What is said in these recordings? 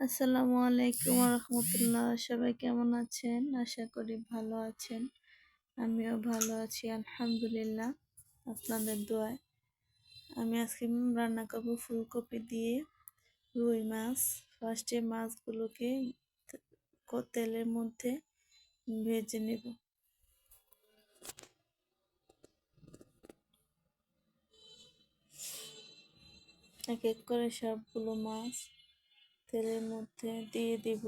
আসসালামু আলাইকুম রহমতুল্লাহ সবাই কেমন আছেন? আশা করি ভালো আছেন। আমিও ভালো আছি, আলহামদুলিল্লাহ, আপনাদের দোয়ায়। আমি আজকে রান্না করব ফুলকপি দিয়ে রুই মাছ। ফার্স্টে মাছগুলোকে তেলের মধ্যে ভেজে নেব। এক এক করে সবগুলো মাছ তেলের মধ্যে দিয়ে দিব।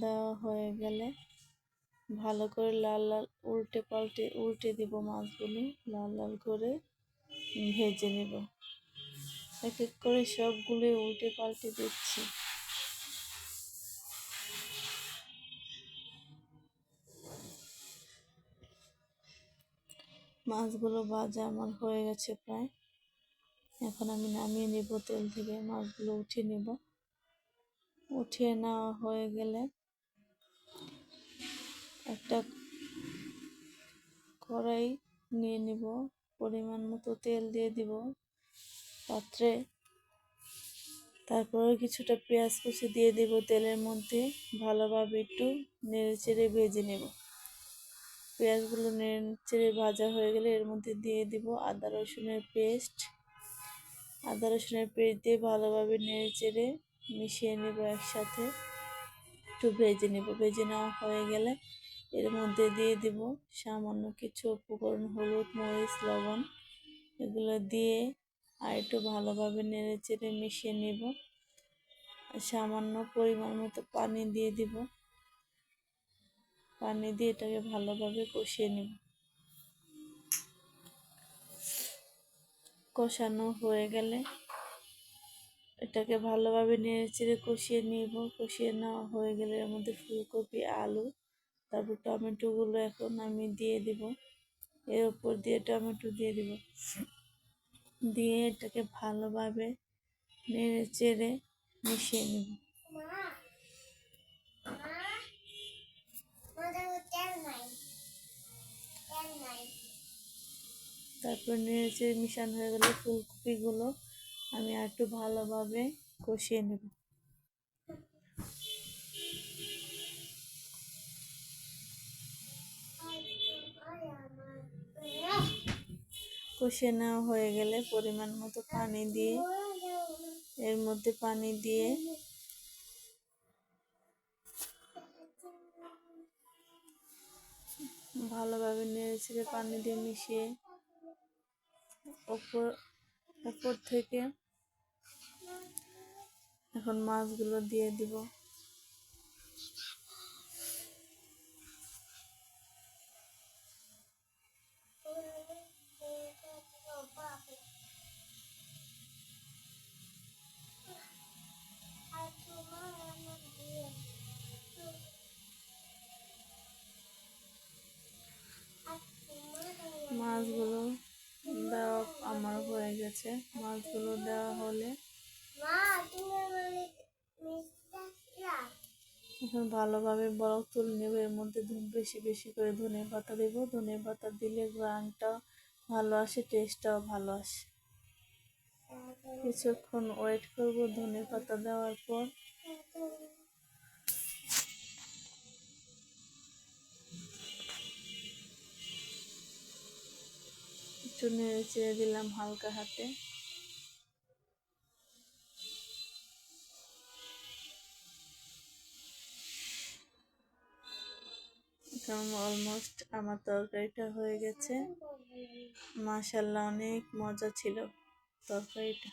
দেওয়া হয়ে গেলে ভালো করে লাল লাল উল্টে পাল্টে উল্টে দিব মাছগুলো। লাল লাল করে ভেজে নেব। এক এক করে সবগুলো উল্টে পাল্টে দিচ্ছি। মাছগুলো ভাজা আমার হয়ে গেছে প্রায়। এখন আমি নামিয়ে নেব তেল থেকে, মাছগুলো উঠিয়ে নেব। উঠিয়ে নেওয়া হয়ে গেলে একটা কড়াই নিয়ে নিব, পরিমাণ মতো তেল দিয়ে দিব, পাত্রে। তারপরে কিছুটা পেঁয়াজ কুচি দিয়ে দিব তেলের মধ্যে, ভালোভাবে একটু নেড়ে চেড়ে ভেজে নেব। পেঁয়াজগুলো নেড়ে চেড়ে ভাজা হয়ে গেলে এর মধ্যে দিয়ে দিব আদা রসুনের পেস্ট আদা, রসুনের পেস্ট দিয়ে ভালোভাবে নেড়ে চেড়ে মিশিয়ে নেব একসাথে। একটু ভেজে নেব। ভেজে নেওয়া হয়ে গেলে এর মধ্যে দিয়ে দিব সামান্য কিছু উপকরণ, হলুদ, মরিচ, লবণ। এগুলো দিয়ে আর একটু ভালোভাবে নেড়ে চেড়ে মিশিয়ে নেব। সামান্য পরিমাণ মতো পানি দিয়ে দিব। পানি দিয়ে এটাকে ভালোভাবে কষিয়ে নেব। কষানো হয়ে গেলে এটাকে ভালোভাবে নেড়ে চেড়ে কষিয়ে নিব কষিয়ে নেওয়া হয়ে গেলে এর মধ্যে ফুলকপি আলু তারপর টমেটোগুলো এখন আমি দিয়ে দিব এর উপর দিয়ে টমেটো দিয়ে দিব দিয়ে এটাকে ভালোভাবে নেড়ে চেড়ে মিশিয়ে নেব তারপর নিয়েছে মিশান হয়ে গেলে ফুলকপিগুলো। আমি আর একটু ভালোভাবে কষিয়ে নেব। কষিয়ে নেওয়া হয়ে গেলে পরিমাণ মতো পানি দিয়ে, এর মধ্যে পানি দিয়ে ভালোভাবে নেড়ে ছেড়ে পানি দিয়ে মিশিয়ে ওপর উপর থেকে এখন মাছগুলো দিয়ে দিব। দেওয়া আমার হয়ে গেছে। মাছগুলো দেওয়া হলে। এখন ভালোভাবে বরফ তুলে নেব। এর মধ্যে বেশি বেশি করে ধনে পাতা দেব। ধনে পাতা দিলে গ্রানটাও ভালো আসে টেস্টটাও ভালো আসে। কিছুক্ষণ ওয়েট করব ধনে পাতা দেওয়ার পর। একটু নেড়ে চেড়ে দিলাম হালকা হাতে। অলমোস্ট আমার তরকারিটা হয়ে গেছে। মাশাল্লাহ অনেক মজা ছিল তরকারিটা।